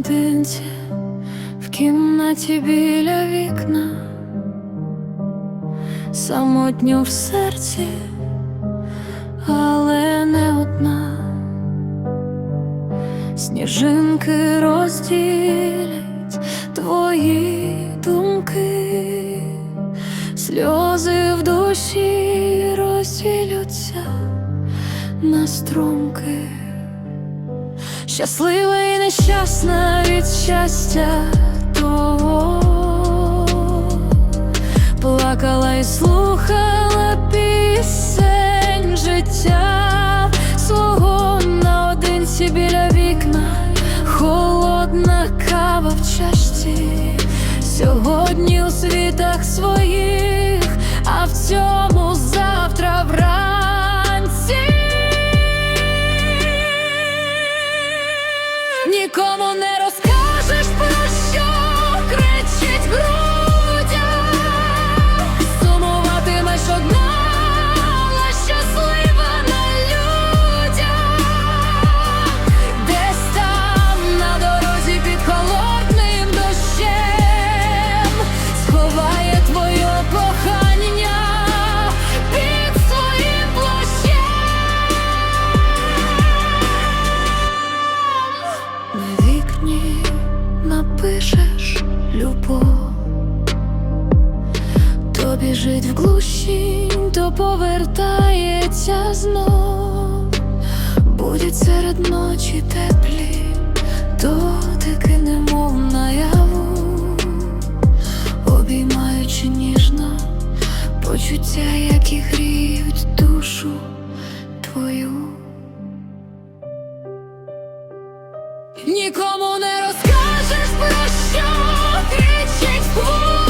наодинці в кімнаті біля вікна, самотньо в серці, але не одна. Сніжинки розділять твої думки, сльози в душі розділються на струмки. Щаслива і нещасна від щастя того, плакала і слухала пісень життя свого наодинці біля вікна, холодна кава в чашці. Сьогодні у світах своїх, напишеш любов, то біжить в глушінь, то повертається знов, будуть серед ночі теплі, дотики немов наяву, обіймаючи ніжно почуття, які гріють душу твою. Нікому не it shakes. Ooh.